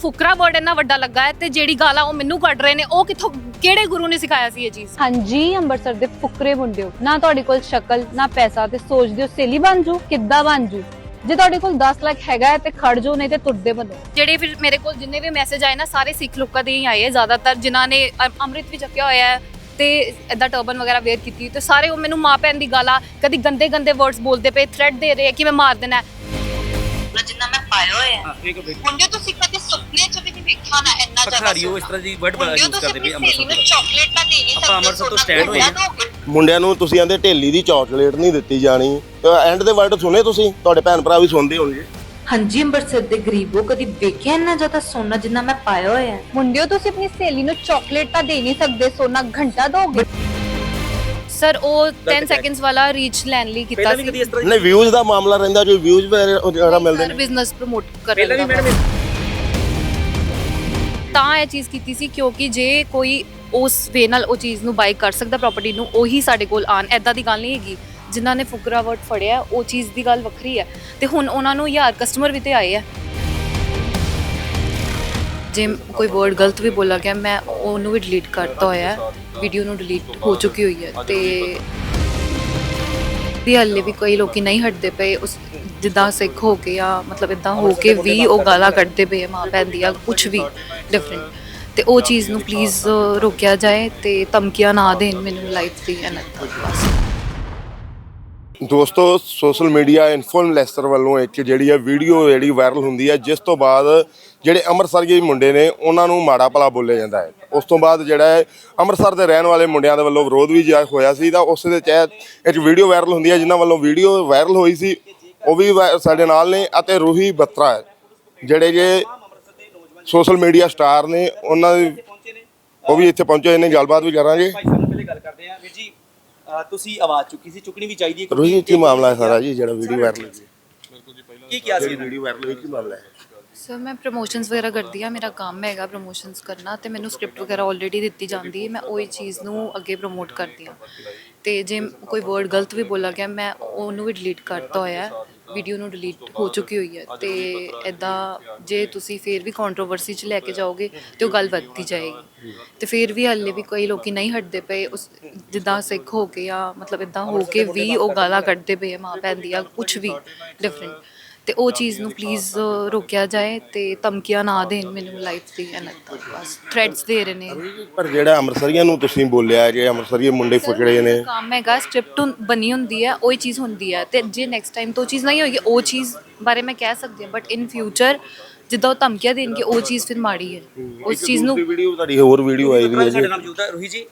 ਫੁਕਰਾ word ਇੰਨਾ ਵੱਡਾ ਲੱਗਾ ਹੈ ਤੇ ਜਿਹੜੀ ਗਾਲਾਂ ਉਹ ਮੈਨੂੰ ਕੱਢ ਰਹੇ ਨੇ ਉਹ ਕਿੱਥੋਂ ਕਿਹੜੇ ਗੁਰੂ ਨੇ ਸਿਖਾਇਆ ਸੀ ਇਹ ਚੀਜ਼? ਹਾਂਜੀ ਅੰਮ੍ਰਿਤਸਰ ਦੇ ਫੁਕਰੇ ਮੁੰਡਿਓ। ਨਾ ਤੁਹਾਡੇ ਕੋਲ ਸ਼ਕਲ ਨਾ ਪੈਸਾ ਤੇ ਸੋਚਦੇ ਹੋ ਸੇਲੀ ਬਣ ਜੂ ਕਿੱਦਾਂ ਬਣ ਜੂ? ਜੇ ਤੁਹਾਡੇ ਕੋਲ 10 ਲੱਖ ਹੈਗਾ ਹੈ ਤੇ ਖੜ ਜਾਓ ਨਹੀਂ ਤੇ ਤੁਰਦੇ ਬਣੋ। ਜਿਹੜੇ ਫਿਰ ਮੇਰੇ ਕੋਲ ਜਿੰਨੇ ਵੀ ਮੈਸੇਜ ਆਏ ਨਾ ਸਾਰੇ ਸਿੱਖ ਲੋਕਾਂ ਦੇ ਹੀ ਆਏ ਹੈ ਜ਼ਿਆਦਾਤਰ ਜਿਨ੍ਹਾਂ ਨੇ ਅ- ਅੰਮ੍ਰਿਤ ਵੀ ਚੱਕਿਆ ਹੋਇਆ ਹੈ ਤੇ ਇਦਾਂ ਟਰਬਨ ਵਗੈਰਾ ਵੇਅਰ ਕੀਤੀ। ਤੇ ਸਾਰੇ ਉਹ ਮੈਨੂੰ ਮਾਂ ਭੈਣ ਦੀ ਗਾਲਾਂ ਕਦੀ ਗੰਦੇ ਗੰਦੇ ਵਰਡਸ ਬੋਲਦੇ ਪਏ ਥ੍ਰੈਟ ਦੇ ਰਹੇ ਕਿ ਮੈਂ ਮਾਰ ਦੇਣਾ ਹੈ। ਜਿੰਨਾ ਮੈਂ ਇੱਕ ਤੁਸੀਂ ਕਦੇ ਸੁਪਨੇ ਚ ਵੀ ਨਹੀਂ ਵੇਖਿਆ ਨਾ ਇੰਨਾ ਜ਼ਿਆਦਾ ਪਖਾਰੀਓ ਇਸ ਤਰ੍ਹਾਂ ਦੀ ਵਰਡ ਬਣਾ ਮੁੰਡਿਓ ਯੂਜ਼ ਤੁਸੀਂ ਕਰਦੇ ਵੀ ਆਪਣੀ ਸਹੇਲੀ ਅੰਮ੍ਰਿਤਸਰ ਨੂੰ ਚਾਕਲੇਟ ਤਾਂ ਦੇ ਨਹੀਂ ਸਕਦੇ ਆਪਾਂ ਅੰਮ੍ਰਿਤਸਰ ਤੋਂ ਸੋਨਾ stand ਹੋਏ ਹਾਂ। ਘੰਟਾ ਦੋਗੇ। ਮੁੰਡਿਆਂ ਨੂੰ ਤੁਸੀਂ ਆਂਦੇ ਢੇਲੀ ਦੀ ਚਾਕਲੇਟ ਨਹੀਂ ਦਿੱਤੀ ਜਾਣੀ। ਤੇ ਐਂਡ ਦੇ ਵਰਡ ਸੁਣੇ ਤੁਸੀਂ? ਤੁਹਾਡੇ ਭੈਣ ਭਰਾ ਵੀ ਸੁਣਦੇ ਹੋਣਗੇ। ਹਾਂਜੀ ਅੰਮ੍ਰਿਤਸਰ ਦੇ ਗਰੀਬੋ ਕਦੀ ਵੇਖਿਆ ਇੰਨਾ ਜ਼ਿਆਦਾ ਸੋਨਾ ਜਿੰਨਾ ਮੈਂ ਪਾਇਆ ਹੋਇਆ? ਮੁੰਡਿਓ ਤੁਸੀਂ ਆਪਣੀ ਸਹੇਲੀ ਨੂੰ ਚਾਕਲੇਟ ਤਾਂ ਦੇ ਨਹੀਂ ਸਕਦੇ ਸੋਨਾ ਘੰਟਾ ਦੋਗੇ ਸਰ ਉਹ 10 ਕਹਿ- ਸੈਕਿੰਡਸ ਵਾਲਾ ਰੀਚ ਲੈਣ ਲਈ ਕੀਤਾ ਪਹਿਲਾਂ ਵੀ ਸੀ। ਕਦੀ ਇਸ ਤਰ੍ਹਾਂ ਨਹੀਂ ਵਿਊਜ਼ ਦਾ ਮਾਮਲਾ ਰਹਿੰਦਾ ਜੋ ਵਿਊਜ਼ ਵਗੈਰਾ ਮਿਲਦੇ ਸਰ ਨੇ। ਬਿਜ਼ਨਸ ਪ੍ਰਮੋਟ ਕਰਨ ਪਹਿਲਾਂ ਵੀ ਦਾ ਮੈਡਮ ਤਾਂ ਇਹ ਚੀਜ਼ ਕੀਤੀ ਸੀ ਕਿਉਂਕਿ ਜੇ ਕੋਈ ਉਸ ਵੇ ਨਾਲ ਉਹ ਚੀਜ਼ ਨੂੰ ਬਾਈ ਕਰ ਸਕਦਾ ਪ੍ਰਾਪਰਟੀ ਨੂੰ ਉਹੀ ਸਾਡੇ ਕੋਲ ਆਣ ਐਦਾਂ ਦੀ ਗੱਲ ਨਹੀਂ ਹੈਗੀ। ਜਿਨ੍ਹਾਂ ਨੇ ਫੁਕਰਾ ਵਰਡ ਫੜਿਆ ਉਹ ਚੀਜ਼ ਦੀ ਗੱਲ ਵੱਖਰੀ ਹੈ। ਤੇ ਹੁਣ ਉਹਨਾਂ ਨੂੰ ਯਾਰ ਕਸਟਮਰ ਵੀ ਤੇ ਆਏ ਆ। ਜੇ ਕੋਈ ਵਰਡ ਗਲਤ ਵੀ ਬੋਲਾ ਗਿਆ, ਮੈਂ ਉਹਨੂੰ ਵੀ ਡਿਲੀਟ ਕਰਤਾ ਹੋਇਆ ਵੀਡੀਓ ਨੂੰ ਡਿਲੀਟ ਹੋ ਚੁੱਕੀ ਹੋਈ ਹੈ ਤੇ ਵੀ ਹੱਲੇ ਵੀ ਕੋਈ ਲੋਕੀ ਨਹੀਂ ਹਟਦੇ ਪਏ। ਉਸ ਜਿੱਦਾਂ ਸਿੱਖ ਹੋ ਕੇ ਜਾਂ ਮਤਲਬ ਇਦਾਂ ਹੋ ਕੇ ਵੀ ਉਹ ਗਾਲਾਂ ਕੱਢਦੇ ਪਏ ਮਾਂ ਭੈਣ ਦੀਆਂ ਕੁਝ ਵੀ ਡਿਫਰੈਂਟ ਤੇ ਉਹ ਚੀਜ਼ ਨੂੰ ਪਲੀਜ਼ ਰੋਕਿਆ ਜਾਏ ਤੇ ਧਮਕੀਆਂ ਨਾ ਦੇਣ ਮੈਨੂੰ ਲਾਈਫ ਦੀ ਅਨੰਤ ਬਸ। ਦੋਸਤੋ, ਸੋਸ਼ਲ ਮੀਡੀਆ ਇਨਫਲੂਐਂਸਰ ਵੱਲੋਂ ਇੱਕ ਜਿਹੜੀ ਹੈ ਵੀਡੀਓ ਜਿਹੜੀ ਵਾਇਰਲ ਹੁੰਦੀ ਹੈ, ਜਿਸ ਤੋਂ ਬਾਅਦ ਜਿਹੜੇ ਅੰਮ੍ਰਿਤਸਰ ਦੇ ਮੁੰਡੇ ਨੇ, ਉਹਨਾਂ ਨੂੰ ਮਾੜਾ ਭਲਾ ਬੋਲਿਆ ਜਾਂਦਾ ਹੈ। ਉਸ ਤੋਂ ਬਾਅਦ ਜਿਹੜਾ ਹੈ, ਅੰਮ੍ਰਿਤਸਰ ਦੇ ਰਹਿਣ ਵਾਲੇ ਮੁੰਡਿਆਂ ਦੇ ਵੱਲੋਂ ਵਿਰੋਧ ਵੀ ਜਾ ਹੋਇਆ ਸੀ ਤਾਂ ਉਸ ਦੇ ਤਹਿਤ ਇੱਕ ਵੀਡੀਓ ਵਾਇਰਲ ਹੁੰਦੀ ਹੈ, ਜਿਨ੍ਹਾਂ ਵੱਲੋਂ ਵੀਡੀਓ ਵਾਇਰਲ ਹੋਈ ਸੀ। ਉਹ ਵੀ ਵਾ- ਸਾਡੇ ਨਾਲ ਨੇ ਅਤੇ ਰੂਹੀ ਬੱਤਰਾ ਜਿਹੜੇ ਜੇ ਸੋਸ਼ਲ ਮੀਡੀਆ ਸਟਾਰ ਨੇ, ਉਹਨਾਂ ਦੇ ਉਹ ਵੀ ਇੱਥੇ ਪਹੁੰਚੇ ਹੋਏ ਨੇ, ਗੱਲਬਾਤ ਵੀ ਕਰਾਂਗੇ। ਭਾਈ ਸਾਹਿਬ ਨਾਲ ਪਹਿਲੇ ਗੱਲ ਕਰਦੇ ਆ ਵੀਰ ਜੀ ਤੁਸੀਂ ਆਵਾਜ਼ ਚੁੱਕੀ ਸੀ ਚੁੱਕਣੀ ਵੀ ਚਾਹੀਦੀ ਹੈ ਰੂਹੀ ਕੀ ਮਾਮਲਾ ਹੈ ਸਾਰਾ ਜੀ ਜਿਹੜਾ ਵੀਡੀਓ ਵਾਇਰਲ ਹੋਈ ਸੀ ਕੀ ਕਿਹਾ ਸੀ ਇਹਨਾਂ ਨੇ? ਵੀਡੀਓ ਵਾਇਰਲ ਹੋਈ ਕੀ ਮਾਮਲਾ ਹੈ? ਸਰ ਮੈਂ ਪ੍ਰੋਮੋਸ਼ਨਸ ਵਗੈਰਾ ਕਰਦੀ ਆ ਮੇਰਾ ਕੰਮ ਹੈਗਾ ਪ੍ਰੋਮੋਸ਼ਨਸ ਕਰਨਾ ਤੇ ਮੈਨੂੰ ਸਕ੍ਰਿਪਟ ਵਗੈਰਾ ਆਲਰੇਡੀ ਦਿੱਤੀ ਜਾਂਦੀ ਹੈ ਮੈਂ ਉਹੀ ਚੀਜ਼ ਨੂੰ ਅੱਗੇ ਪ੍ਰੋਮੋਟ ਕਰਦੀ ਆ ਤੇ ਜੇ ਕੋਈ ਵਰਡ ਗਲਤ ਵੀ ਬੋਲਾ ਗਿਆ ਮੈਂ ਉਹਨੂੰ ਵੀ ਡਿਲੀਟ ਕਰਤਾ ਹੋਇਆ ਵੀਡੀਓ ਨੂੰ ਡਿਲੀਟ ਹੋ ਚੁੱਕੀ ਹੋਈ ਹੈ ਤੇ ਐਦਾਂ ਜੇ ਤੁਸੀਂ ਫੇਰ ਵੀ ਕੰਟਰੋਵਰਸੀ ਚ ਲੈ ਕੇ ਜਾਓਗੇ ਤੇ ਉਹ ਗੱਲ ਵੱਧਦੀ ਜਾਏਗੀ। ਤੇ ਫੇਰ ਵੀ ਹਾਲੇ ਵੀ ਕਈ ਲੋਕੀ ਨਹੀਂ ਹਟਦੇ ਪਏ ਉਸ ਜਿੱਦਾਂ ਸਿੱਖ ਹੋ ਕੇ ਜਾਂ ਮਤਲਬ ਇਦਾਂ ਹੋ ਕੇ ਵੀ ਉਹ ਗਾਲਾਂ ਕੱਢਦੇ ਪਏ ਆ ਮਾਂ ਭੈਣ ਦੀਆਂ ਕੁਝ ਵੀ ਡਿਫਰੈਂਟ ਤੇ ਉਹ ਚੀਜ਼ ਨੂੰ ਪਲੀਜ਼ ਰੋਕਿਆ ਜਾਏ ਤੇ ਧਮਕੀਆਂ ਨਾ ਦੇਣ ਮੈਨੂੰ ਲਾਈਫ ਦੀ ਅਨੰਤ ਬਸ ਥ੍ਰੈਡਸ ਦੇ ਰਹੇ ਨੇ। ਪਰ ਜਿਹੜਾ ਅੰਮ੍ਰਿਤਸਰੀਆਂ ਨੂੰ ਤੁਸੀਂ ਬੋਲਿਆ ਕਿ ਅੰਮ੍ਰਿਤਸਰੀਏ ਮੁੰਡੇ ਫੁਕੜੇ ਨੇ। ਕੰਮ ਹੈਗਾ ਸਕ੍ਰਿਪਟ ਬਣੀ ਹੁੰਦੀ ਹੈ ਉਹੀ ਚੀਜ਼ ਹੁੰਦੀ ਹੈ। ਤੇ ਜੇ ਨੈਕਸਟ ਟਾਈਮ ਤੋਂ ਚੀਜ਼ ਨਹੀਂ ਹੋਏਗੀ ਉਹ ਚੀਜ਼ ਬਾਰੇ ਮੈਂ ਕਹਿ ਸਕਦੀ ਹਾਂ ਬਟ ਇਨ ਫਿਊਚਰ ਜਿੱਦਾਂ ਉਹ ਧਮਕੀਆਂ ਦੇਣਗੇ ਉਹ ਚੀਜ਼ ਫਿਰ ਮਾੜੀ ਹੈ। ਉਸ ਚੀਜ਼ ਨੂੰ ਵੀਡੀਓ ਤੁਹਾਡੀ ਹੋਰ ਵੀਡੀਓ ਆਈ ਵੀ ਹੈ ਜੀ ਸਾਡੇ ਨਾਲ ਮੌਜੂਦ ਹੈ ਰੋਹੀ ਜੀ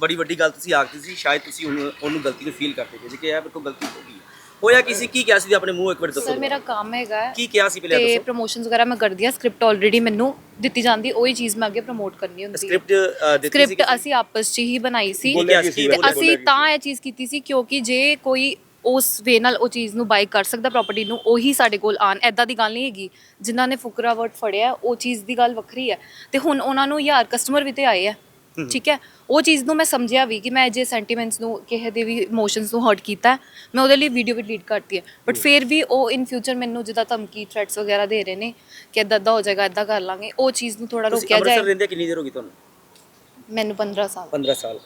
ਬੜੀ ਵੱਡੀ ਗੱਲ ਤੁਸੀਂ ਆਖਦੀ ਸੀ ਸ਼ਾਇਦ ਤੁਸੀਂ ਉਹਨੂੰ ਉਹਨੂੰ ਗਲਤੀ ਨੂੰ ਫੀਲ ਕਰਦੇ ਸੀ ਕਿ ਇਹ ਮੇਰੇ ਕੋਲ ਗਲਤੀ ਹੋ ਗਈ ਹੋਇਆ ਕਿਸੇ ਕੀ ਕਿਹਾ ਸੀ ਆਪਣੇ ਮੂੰਹ? ਇੱਕ ਵਾਰ ਦੱਸੋ ਸਰ ਮੇਰਾ ਕੰਮ ਹੈਗਾ ਹੈ ਕੀ ਕਿਹਾ ਸੀ ਪਹਿਲੇ ਤੇ ਦੱਸੋ। ਪ੍ਰੋਮੋਸ਼ਨਸ ਵਗੈਰਾ ਮੈਂ ਕਰਦੀ ਹਾਂ ਸਕ੍ਰਿਪਟ ਆਲਰੇਡੀ ਮੈਨੂੰ ਦਿੱਤੀ ਜਾਂਦੀ ਉਹੀ ਚੀਜ਼ ਮੈਂ ਅੱਗੇ ਪ੍ਰਮੋਟ ਕਰਨੀ ਹੁੰਦੀ ਹੈ। ਸਕ੍ਰਿਪਟ ਦਿੱਤੀ ਸੀ ਸਕ੍ਰਿਪਟ ਅਸੀਂ ਆਪਸ 'ਚ ਹੀ ਬਣਾਈ ਸੀ। ਬੋਲਿਆ ਕੀ ਸੀ? ਤੇ ਬੋਲਿਆ ਅਸੀਂ ਤਾਂ ਇਹ ਚੀਜ਼ ਕੀਤੀ ਸੀ ਕਿਉਂਕਿ ਜੇ ਕੋਈ ਉਸ ਵੇ ਨਾਲ ਉਹ ਚੀਜ਼ ਨੂੰ ਬਾਈ ਕਰ ਸਕਦਾ ਪ੍ਰਾਪਰਟੀ ਨੂੰ ਉਹੀ ਸਾਡੇ ਕੋਲ ਆਣ ਐਦਾਂ ਦੀ ਗੱਲ ਨਹੀਂ ਹੈਗੀ। ਜਿਨ੍ਹਾਂ ਨੇ ਫੁਕਰਾ ਵਰਡ ਫੜਿਆ ਉਹ ਚੀਜ਼ ਦੀ ਗੱਲ ਵੱਖਰੀ ਹੈ। ਤੇ ਹੁਣ ਉਹਨਾਂ ਨੂੰ ਯਾਰ ਕਸਟਮਰ ਵੀ ਤੇ ਆਏ ਆ। ਠੀਕ ਹੈ? ਉਹ ਚੀਜ਼ ਨੂੰ ਮੈਂ ਸਮਝਿਆ ਵੀ ਕਿ ਮੈਂ ਜੇ ਸੈਂਟੀਮੈਂਟਸ ਨੂੰ ਕਿਸੇ ਦੇ ਵੀ ਇਮੋਸ਼ਨਸ ਨੂੰ ਹਰਟ ਕੀਤਾ ਮੈਂ ਉਹਦੇ ਲਈ ਵੀਡੀਓ ਵੀ ਡਿਲੀਟ ਕਰਤੀ ਹੈ। ਬਟ ਫਿਰ ਵੀ ਉਹ ਇਨ ਫਿਊਚਰ ਮੈਨੂੰ ਜਿੱਦਾਂ ਧਮਕੀ ਥ੍ਰੈਟਸ ਵਗੈਰਾ ਦੇ ਰਹੇ ਨੇ ਕਿ ਇਦਾਂ ਦਾ ਹੋ ਜਾਏਗਾ ਇਦਾਂ ਕਰ ਲਾਂਗੇ ਉਹ ਚੀਜ਼ ਨੂੰ ਥੋੜਾ ਰੋਕਿਆ ਅੰਮ੍ਰਿਤਸਰ ਜਾਏ। ਰਹਿੰਦੇ ਕਿੰਨੀ ਦੇਰ ਹੋ ਗਈ ਤੁਹਾਨੂੰ? ਮੈਨੂੰ 15 ਸਾਲ। 15 ਸਾਲ।